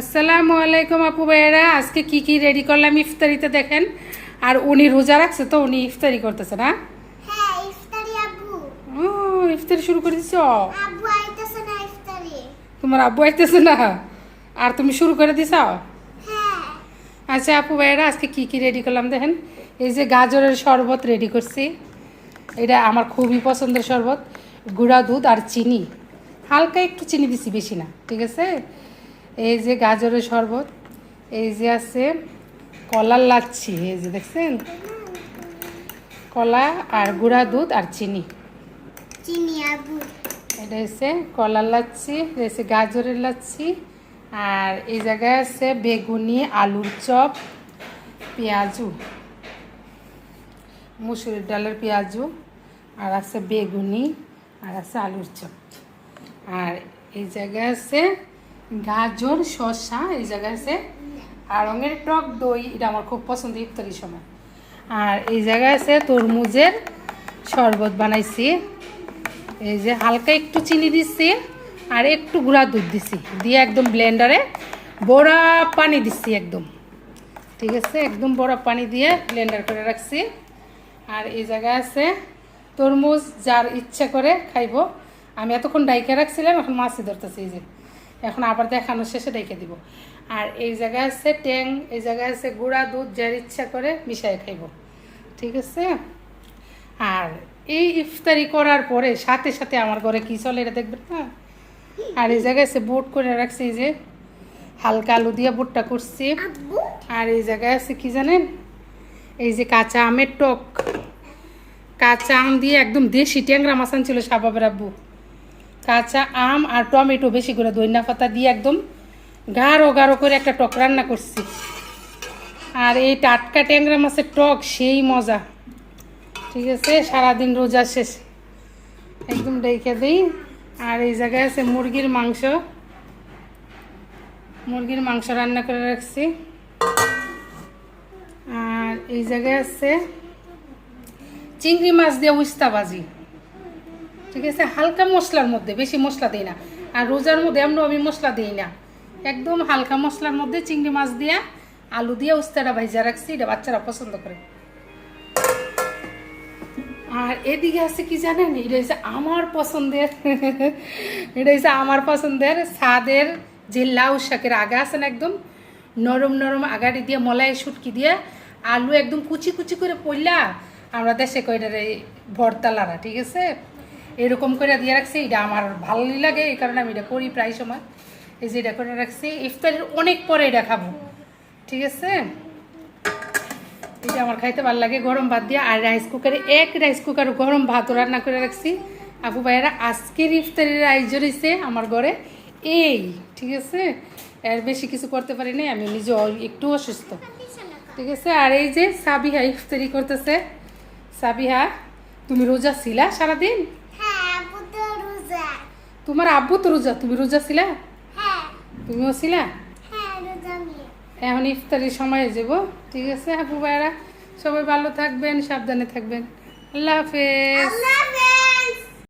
আসসালামু আলাইকুম আপু ভাইয়েরা। আজকে কি কি রেডি করলাম ইফতারিতে দেখেন। আর উনি রোজা রাখছে তো উনি ইফতারি করতেছে না হ্যাঁ ইফতারি ও ইফতারি শুরু করে দিছ? তোমার আব্বু আইতেছে না? আর তুমি শুরু করে দিছ? হ্যাঁ। আচ্ছা আপু ভাইয়েরা আজকে কি কি রেডি করলাম দেখেন। এই যে গাজরের শরবত রেডি করছি। এটা আমার খুবই পছন্দের শরবত। গুঁড়া দুধ আর চিনি। হালকা একটু চিনি দিছি বেশি না ঠিক আছে? এই যে গাজরের শরবত এই যে আছে কলার লাচ্ছি এই যে দেখছেন? কলা আর গুঁড়া দুধ আর চিনি। চিনি আব্বু এটা হচ্ছে কলার লাচ্ছি গাজরের লাচ্ছি আর এই জায়গায় আছে বেগুনি আলুর চপ পেঁয়াজু মুসুরির ডালের পেঁয়াজু আর আছে বেগুনি আর আছে আলুর চপ। আর এই জায়গায় আছে গাজর, শসা, এই জায়গায় আছে। আর রঙের টক দই, এটা আমার খুব পছন্দ ইফতারির সময়। আর এই জায়গায় আছে তরমুজের শরবত বানাইছি। এই যে হালকা একটু চিনি দিচ্ছি আর একটু গুঁড়া দুধ দিছি। দিয়ে একদম ব্লেন্ডারে বড়া পানি দিচ্ছি একদম। ঠিক আছে? একদম বড়া পানি দিয়ে ব্লেন্ডার করে রাখছি। আর এই জায়গায় আছে তরমুজ, যার ইচ্ছা করে খাইবো। আমি এতক্ষণ ডাইকে রাখছিলাম, এখন মাছই ধরতেছি এই যে। এখন আবার দেখানো শেষে ডাইকে দিব। আর এই জায়গায় আছে ট্যাং এই জায়গায় আছে গুঁড়া দুধ যার ইচ্ছা করে মিশাই খাইবো। ঠিক আছে? আর এই ইফতারি করার পরে সাথে সাথে আমার ঘরে কি চলে এটা দেখবেন না? আর এই জায়গায় সে বুট করে রাখছি এই যে হালকা আলু দিয়ে বুটটা করছি। আর এই জায়গায় আছে কি জানেন? এই যে কাঁচা আমের টক। কাঁচা আম দিয়ে একদম দেশি ট্যাংরা মাছ ছিল সাবাবের আব্বু। কাঁচা আম আর টমেটো বেশি করে দইনা পাতা দিয়ে একদম গাঢ় গাঢ় করে একটা টক রান্না করছি। আর এই টাটকা ট্যাংরা মাছের টক, সেই মজা। ঠিক আছে? সারাদিন রোজা শেষ। একদম ডেকে দিই। আর এই জায়গায় আছে মুরগির মাংস। মুরগির মাংস রান্না করে রাখছি। আর এই জায়গায় আছে চিংড়ি মাছ দিয়ে উস্তা ভাজি ঠিক আছে? হালকা মশলার মধ্যে, বেশি মশলা দিই না। আর রোজার মধ্যে এমন আমি মশলা দিই না। একদম হালকা মশলার মধ্যে চিংড়ি মাছ দিয়া আলু দিয়ে উস্তাটা ভাইজা রাখছি, এটা বাচ্চারা পছন্দ করে। আর এদিকে আছে কি জানেন? এটা হচ্ছে আমার পছন্দের, এটা হচ্ছে আমার পছন্দের স্বাদের যে লাউ শাকের আগা আছে না একদম, নরম নরম আগাড়ি দিয়ে, মলাই শুটকি দিয়ে, আলু একদম কুচি কুচি করে পড়লা আমরা দেশে কয়টারে ভরতালারা ঠিক আছে? এরকম করে দিয়ে রাখছি, এটা আমার ভালোই লাগে, এই কারণে আমি এটা করি প্রায় সময়। এই যে এটা করে রাখছি, ইফতারের অনেক পরে এটা খাব। ঠিক আছে? এটা আমার খাইতে ভালো লাগে, গরম ভাত দিয়ে, আর রাইস কুকারে এক রাইস কুকার গরম ভাত রান্না করে রাখছি। আপু ভাইয়েরা, আজকের ইফতারের আয়োজন হয়েছে আমার ঘরে এই, ঠিক আছে? এর বেশি কিছু করতে পারি নাই, আমি নিজে একটু অসুস্থ। ঠিক আছে? আর এই যে সাবিহা ইফতারি করতেছে, সাবিহা, তুমি রোজা ছিলা সারাদিন? তোমার আব্বু তো রোজা তুমি রোজা ছিলা? হ্যাঁ। তুমিও ছিলা? হ্যাঁ এখন ইফতারির সময় যাব ঠিক আছে আবু ভাইরা সবাই ভালো থাকবেন সাবধানে থাকবেন। আল্লাহ হাফেজ।